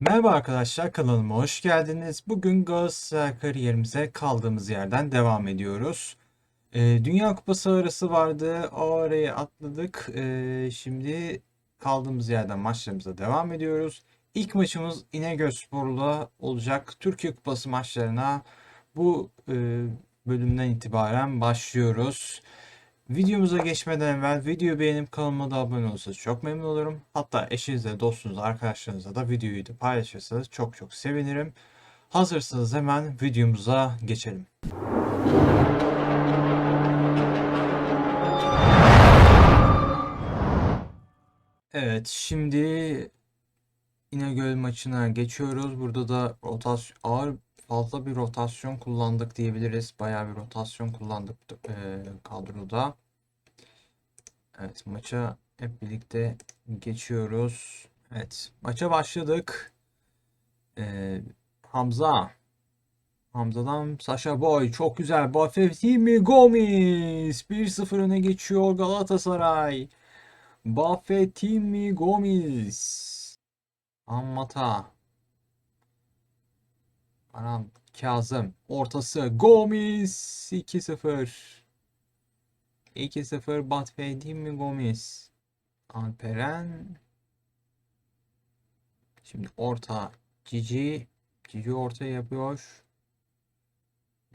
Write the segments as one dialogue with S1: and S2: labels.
S1: Merhaba arkadaşlar kanalıma hoş geldiniz. Bugün Galatasaray kariyerimize kaldığımız yerden devam ediyoruz. Ee, Dünya Kupası arası vardı. O arayı atladık. Ee, şimdi kaldığımız yerden maçlarımıza devam ediyoruz. İlk maçımız İnegölspor'la olacak. Türkiye Kupası maçlarına bu e, bölümden itibaren başlıyoruz. Videomuza geçmeden evvel videoyu beğenip kanalıma da abone olursanız çok memnun olurum. Hatta eşinizle, dostunuzla, arkadaşlarınızla da videoyu da paylaşırsanız çok çok sevinirim. Hazırsanız hemen videomuza geçelim. Evet, şimdi İnegöl maçına geçiyoruz. Burada da rotasyon ağır fazla bir rotasyon kullandık diyebiliriz. Bayağı bir rotasyon kullandık e, kadroda. Evet, maça hep birlikte geçiyoruz. Evet, maça başladık. Ee, Hamza. Hamza'dan Sasha Boy. Çok güzel. Bafetimi Gomis. 1-0 öne geçiyor Galatasaray. Bafetimi Gomis. Ammata. Aram Kazım. Ortası. Gomis. 2-0. 2-0 Bafetimi Gomis. Alperen. Şimdi orta. Cici. Cici orta yapıyor.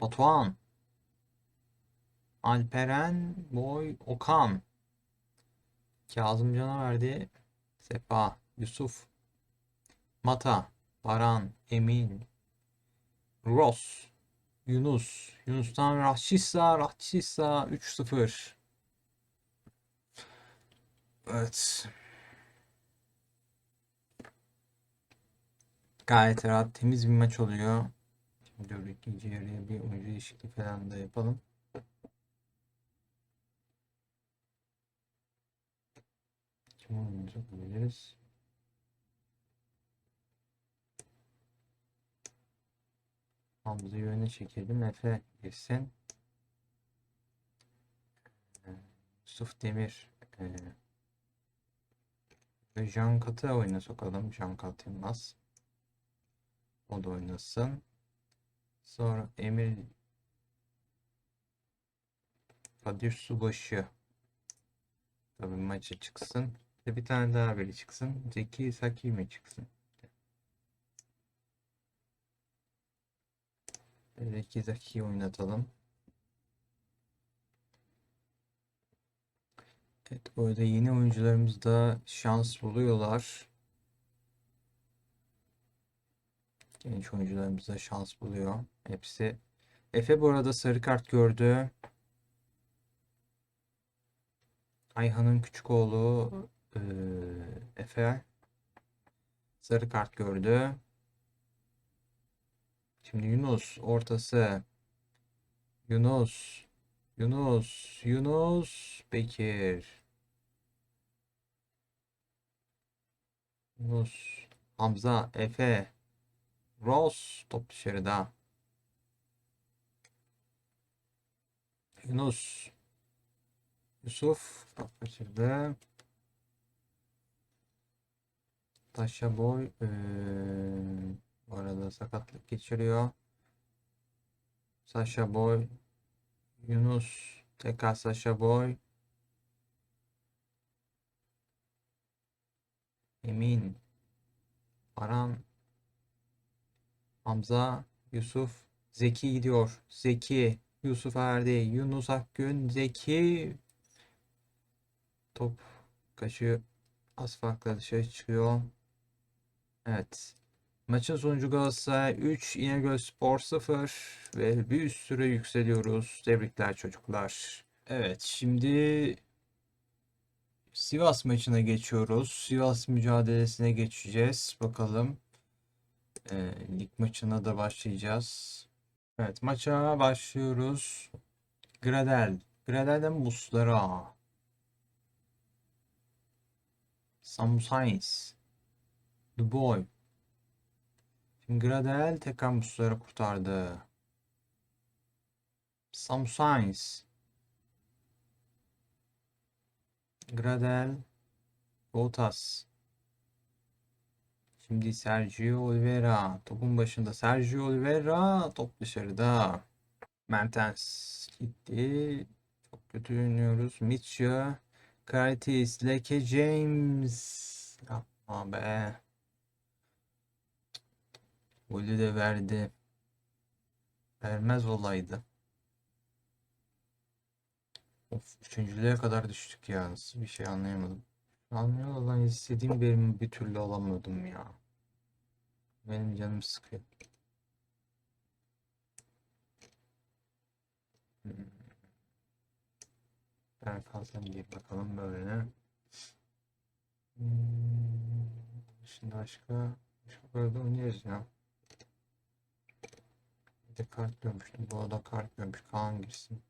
S1: Batuhan. Alperen. Boy. Okan. Kazımcan'a verdi. Sefa. Yusuf. Mata. Baran. Emin. Ross. Yunus. Yunus'tan Rahşissa. Rahşissa 3-0. Evet. Gayet rahat, temiz bir maç oluyor. Şimdi ikinci yarıya bir oyuncu değişikliği falan da yapalım. Kim oynayacak olabiliriz? Hamza'yı öne çekelim. Efe girsin. Ee, Yusuf Demir. Ee, ve Can Kat'ı oyuna sokalım. Can Kat Yılmaz. O da oynasın. Sonra Emir Kadir Subaşı tabii maça çıksın. Bir tane daha biri çıksın. Zeki Saki mi çıksın? Zeki Zaki'yi oynatalım. Evet, bu arada yeni oyuncularımız da şans buluyorlar. Genç oyuncularımız da şans buluyor. Hepsi. Efe bu arada sarı kart gördü. Ayhan'ın küçük oğlu eee, Efe sarı kart gördü. Şimdi Yunus ortası. Yunus. Yunus. Yunus. Bekir. Yunus. Hamza. Efe. Ross. Top dışarıda. Yunus. Yusuf. Top kaçırdı. Taşa boy. eee, bu arada sakatlık geçiriyor. Sasha Boy. Yunus. Tekrar Sasha Boy. Emin. Aran. Hamza. Yusuf. Zeki gidiyor. Zeki. Yusuf Erdi. Yunus Akgün. Zeki. Top kaçıyor. Az farkla dışarı çıkıyor. Evet. Maçın sonucu Galatasaray 3, İnegölspor 0 ve bir üst süre yükseliyoruz. Tebrikler çocuklar. Evet, şimdi Sivas maçına geçiyoruz. Sivas mücadelesine geçeceğiz. Bakalım. Ee, lig maçına da başlayacağız. Evet, maça başlıyoruz. Gradel. Gradel'den Muslera. Samu Sainz. Duboy. Gradel tekrar Muslera kurtardı. Samu Sainz. Gradel. Bottas. Şimdi Sergio Oliveira. Topun başında Sergio Oliveira. Top dışarıda. Mertens gitti. Çok kötü oynuyoruz. Mitchell. Curtis. Leke James. Yapma be. Golü de verdi. Vermez olaydı. Of, üçüncülüğe kadar düştük ya. Nasıl bir şey anlayamadım. Anlıyor olan istediğim birimi bir türlü alamıyordum ya. Benim canım sıkıyor. Hmm. Ben kalsam diye bakalım böyle. Hmm. Şimdi başka başka böyle oynayacağız ya. Bir de kart görmüştüm. Bu arada kart görmüş. Kaan girsin.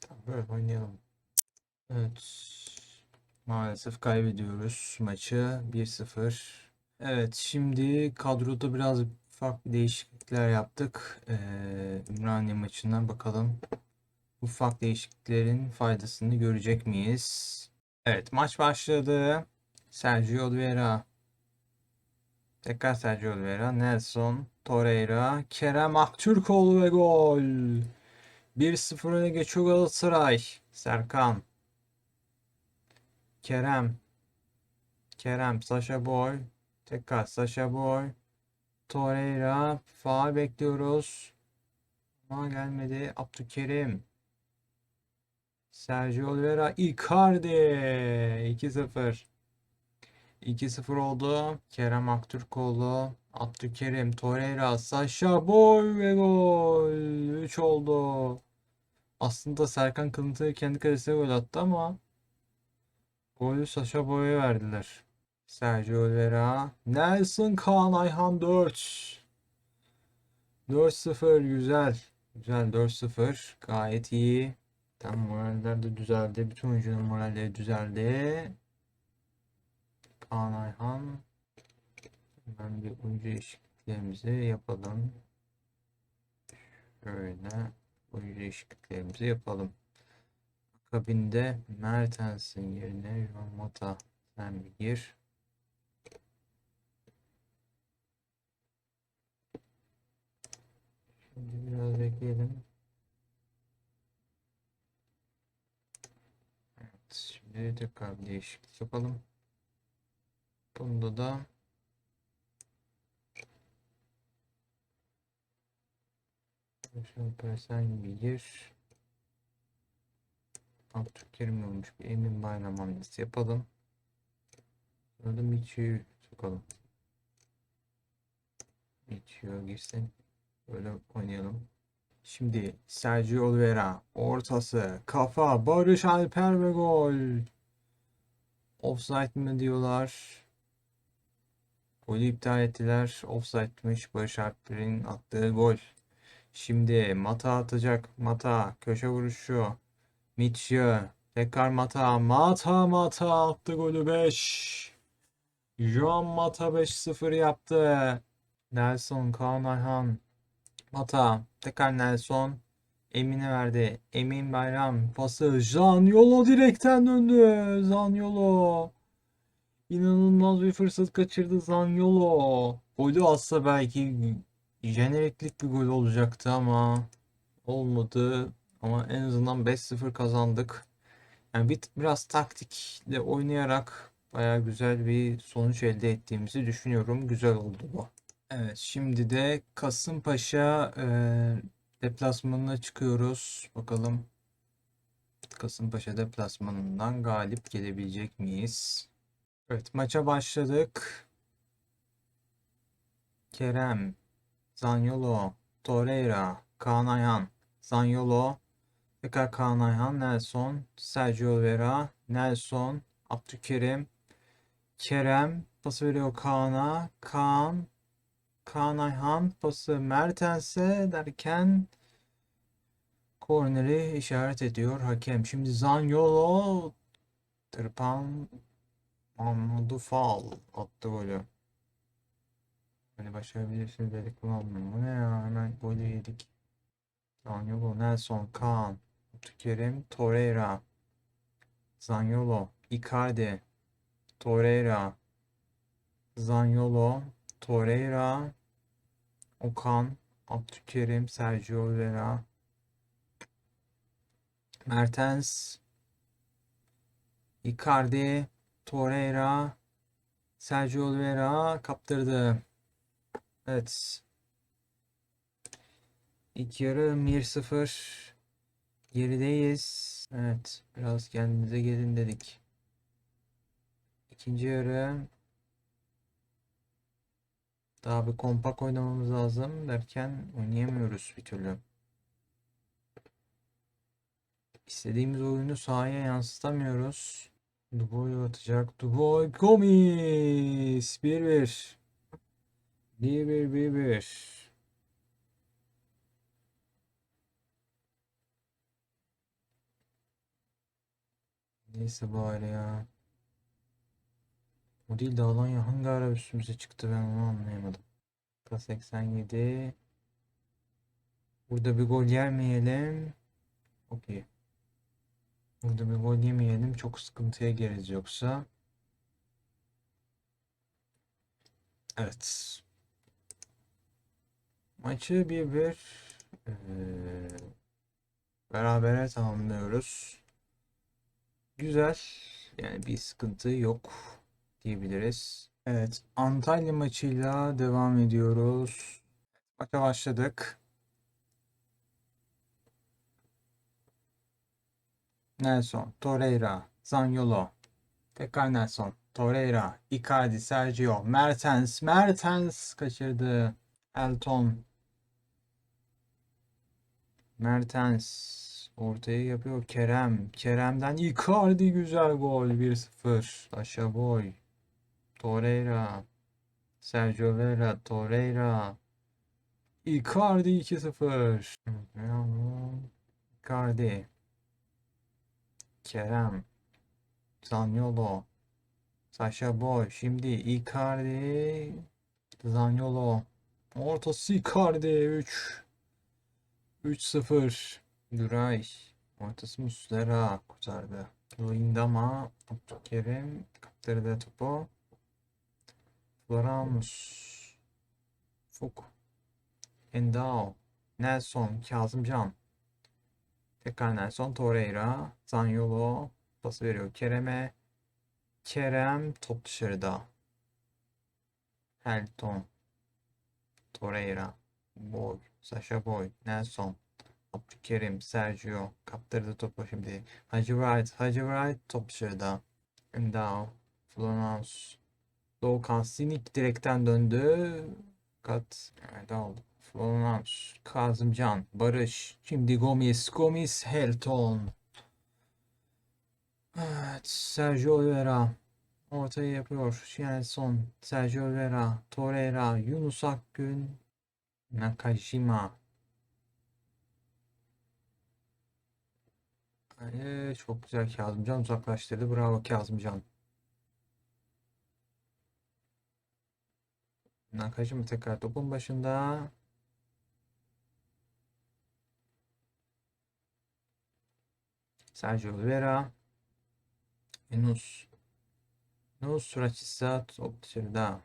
S1: Tamam böyle oynayalım. Evet. Maalesef kaybediyoruz maçı 1-0. Evet şimdi kadroda biraz ufak değişiklikler yaptık. Ee, Ümraniye maçından bakalım. Ufak değişikliklerin faydasını görecek miyiz? Evet maç başladı. Sergio Oliveira. Tekrar Sergio Oliveira. Nelson. Torreira. Kerem Aktürkoğlu ve gol. 1-0 öne geçiyor Galatasaray. Serkan. Kerem. Kerem. Sasha Boy. Tekrar Sasha Boy. Torreira. Faal bekliyoruz. Ama gelmedi. Abdülkerim. Sergio Oliveira. Icardi. 2-0. 2-0 oldu. Kerem Aktürkoğlu. Abdülkerim. Torreira. Sasha Boy ve gol. 3 oldu. Aslında Serkan Kılıntı kendi kalesine gol attı ama golü Sasha Boy'a verdiler. Sergio Oliveira. Nelson Kaan Ayhan 4. 4-0 güzel. Güzel 4-0. Gayet iyi. Tam moraller de düzeldi. Bütün oyuncuların moralleri düzeldi. Kaan Ayhan. Hemen bir oyuncu değişikliklerimizi yapalım. Şöyle oyuncu değişikliklerimizi yapalım. Akabinde Mertens'in yerine Juan Mata sen bir gir. Şimdi biraz bekleyelim. Evet, şimdi tekrar bir değişiklik yapalım. Bunda da bir gir. Abdülkerim olmuş bir Emin Bayram hamlesi yapalım. Sonra da Miço'yu sokalım. Miço girsin. Böyle oynayalım. Şimdi Sergio Oliveira ortası kafa Barış Alper ve gol. Offside mi diyorlar? Golü iptal ettiler. Offside'miş Barış Alper'in attığı gol. Şimdi Mata atacak. Mata köşe vuruşu. Mitchell. Tekrar Mata. Mata Mata attı golü 5. Juan Mata 5-0 yaptı. Nelson Kaan Ayhan. Mata. Tekrar Nelson. Emin'e verdi. Emin Bayram. Pası. Zaniolo direkten döndü. Zaniolo. İnanılmaz bir fırsat kaçırdı Zaniolo. Golü atsa belki jeneriklik bir gol olacaktı ama olmadı. Ama en azından 5-0 kazandık. Yani bir, biraz taktikle oynayarak baya güzel bir sonuç elde ettiğimizi düşünüyorum. Güzel oldu bu. Evet şimdi de Kasımpaşa e, deplasmanına çıkıyoruz. Bakalım Kasımpaşa deplasmanından galip gelebilecek miyiz? Evet maça başladık. Kerem, Zaniolo, Torreira, Kaan Ayhan, Zaniolo, tekrar Kaan Ayhan, Nelson, Sergio Oliveira, Nelson, Abdülkerim, Kerem, pası veriyor Kaan'a, Kaan, Kaan Ayhan, pası Mertens'e derken korneri işaret ediyor hakem. Şimdi Zaniolo, tırpan, anladı faul attı golü. Hani başarabilirsiniz dedik kullanmıyorum. Bu ne ya? Hemen golü yedik. Zaniolo, Nelson, Kaan, Abdülkerim, Torreira, Zaniolo, Icardi, Torreira, Zaniolo, Torreira, Okan, Abdülkerim, Sergio Oliveira, Mertens, Icardi, Torreira, Sergio Oliveira kaptırdı. Evet. İlk yarı 1-0 gerideyiz. Evet, biraz kendimize gelin dedik. İkinci yarı daha bir kompak oynamamız lazım derken oynayamıyoruz bir türlü. İstediğimiz oyunu sahaya yansıtamıyoruz. Duboy atacak. Duboy Gomis 1-1. 1-1 1-1. Neyse bari ya. O değil de Alanya hangi ara üstümüze çıktı ben onu anlayamadım. Dakika 87. Burada bir gol yemeyelim. Okey. Burada bir gol yemeyelim. Çok sıkıntıya gireriz yoksa. Evet. Maçı 1-1 eee, berabere tamamlıyoruz. Güzel. Yani bir sıkıntı yok diyebiliriz. Evet, Antalya maçıyla devam ediyoruz. Maça başladık. Nelson, Torreira, Zaniolo, tekrar Nelson, Torreira, Icardi, Sergio, Mertens, Mertens kaçırdı. Elton, Mertens ortaya yapıyor. Kerem, Kerem'den Icardi güzel gol 1-0. Taşa boy. Torreira, Sergio Vera, Torreira, Icardi 2-0. Icardi. Kerem. Zaniolo. Sasha Boy. Şimdi Icardi. Zaniolo. Ortası Icardi 3. 3-0. Duray. Ortası Muslera kurtardı. Lindama. Abdülkerim kaptırdı topu. Floramos. Fuk. Endao. Nelson. Kazımcan. Tekrar Nelson Torreira. Zaniolo pası veriyor Kerem'e. Kerem top dışarıda. Helton. Torreira. Boy. Sasha Boy. Nelson. Abdülkerim. Sergio. Kaptırdı topu şimdi. Hacı Wright. Hacı Wright top dışarıda. Endao. Florence. Doğukan Sinik direkten döndü. Kat. Evet oldu. Florence, Kazımcan, Barış, şimdi Gomis, Gomis, Helton. Evet, Sergio Oliveira ortaya yapıyor. Şenson, Sergio Oliveira, Torreira, Yunus Akgün, Nakajima. Ee, çok güzel Kazımcan uzaklaştırdı. Bravo Kazımcan. Nakajima tekrar topun başında. Sergio Oliveira. Yunus. Yunus Rashica top dışarıda.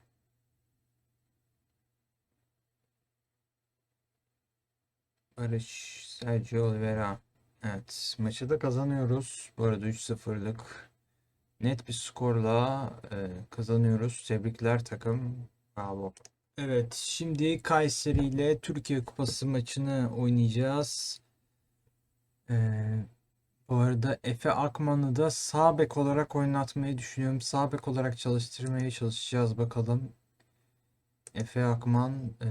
S1: Barış. Sergio Oliveira. Evet. Maçı da kazanıyoruz. Bu arada 3-0'lık net bir skorla e, kazanıyoruz. Tebrikler takım. Bravo. Evet. Şimdi Kayseri ile Türkiye Kupası maçını oynayacağız. Eee bu arada Efe Akman'ı da sağ bek olarak oynatmayı düşünüyorum. Sağ bek olarak çalıştırmaya çalışacağız bakalım. Efe Akman eee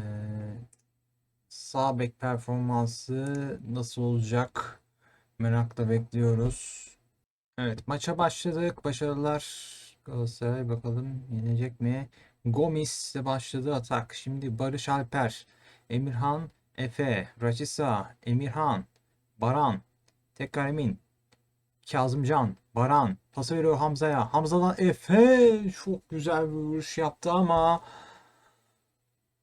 S1: sağ bek performansı nasıl olacak? Merakla bekliyoruz. Evet maça başladık. Başarılar. Galatasaray bakalım yenecek mi? Gomis ile başladı atak. Şimdi Barış Alper, Emirhan, Efe, Raçisa, Emirhan, Baran, tekrar Emin. Kazımcan, Baran, pası veriyor Hamza'ya. Hamza'dan Efe çok güzel bir vuruş yaptı ama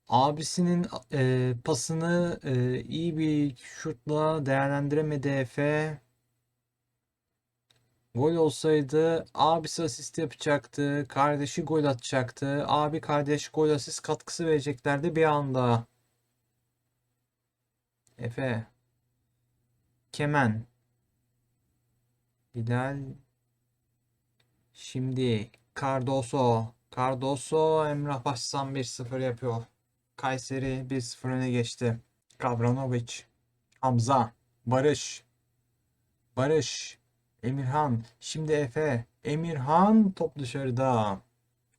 S1: abisinin e, pasını e, iyi bir şutla değerlendiremedi Efe. Gol olsaydı abisi asist yapacaktı. Kardeşi gol atacaktı. Abi kardeş gol asist katkısı vereceklerdi bir anda. Efe. Kemen. Bilal. Şimdi Cardoso. Cardoso Emrah Başsan 1-0 yapıyor. Kayseri 1-0 öne geçti. Kavranovic. Hamza. Barış. Barış. Emirhan. Şimdi Efe. Emirhan top dışarıda.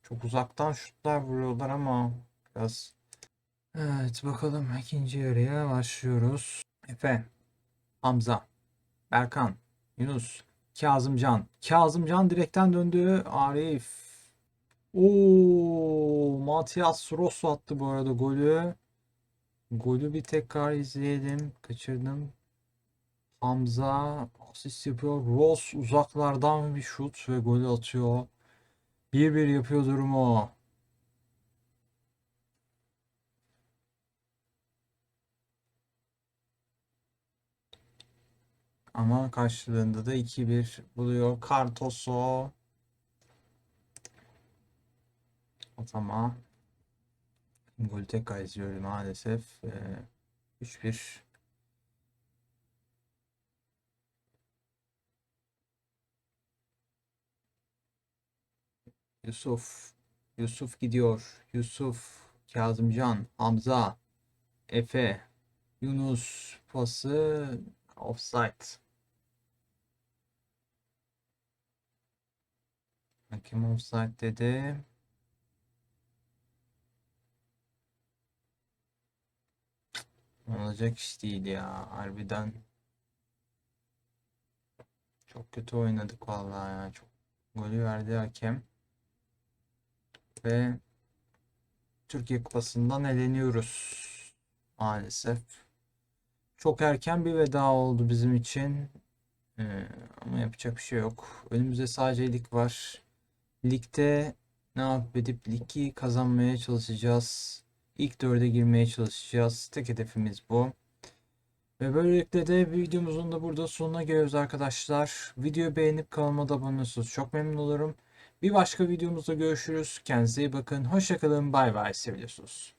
S1: Çok uzaktan şutlar vuruyorlar ama biraz. Evet bakalım ikinci yarıya başlıyoruz. Efe. Hamza. Berkan. Yunus. Kazımcan. Kazımcan direkten döndü. Arif. Oo, Matias Rosso attı bu arada golü. Golü bir tekrar izleyelim. Kaçırdım. Hamza asist yapıyor. Ross uzaklardan bir şut ve golü atıyor. 1-1 yapıyor durumu. Ama karşılığında da 2-1 buluyor. Cardoso. Atama. Golü tekrar izliyorum maalesef. Ee, 3-1. Yusuf. Yusuf gidiyor. Yusuf. Kazımcan. Hamza. Efe. Yunus. Pası. Offside. Hakem offside dedi. Olacak iş değil ya. Harbiden çok kötü oynadık vallahi ya. Çok golü verdi hakem. Ve Türkiye Kupası'ndan eleniyoruz. Maalesef. Çok erken bir veda oldu bizim için. Ee, ama yapacak bir şey yok. Önümüzde sadece lig var. Ligde ne yapıp edip ligi kazanmaya çalışacağız. İlk dörde girmeye çalışacağız. Tek hedefimiz bu. Ve böylelikle de videomuzun da burada sonuna geliyoruz arkadaşlar. Videoyu beğenip kanalıma da abone olursanız çok memnun olurum. Bir başka videomuzda görüşürüz. Kendinize iyi bakın. Hoşçakalın. Bay bay. Seviyorsunuz.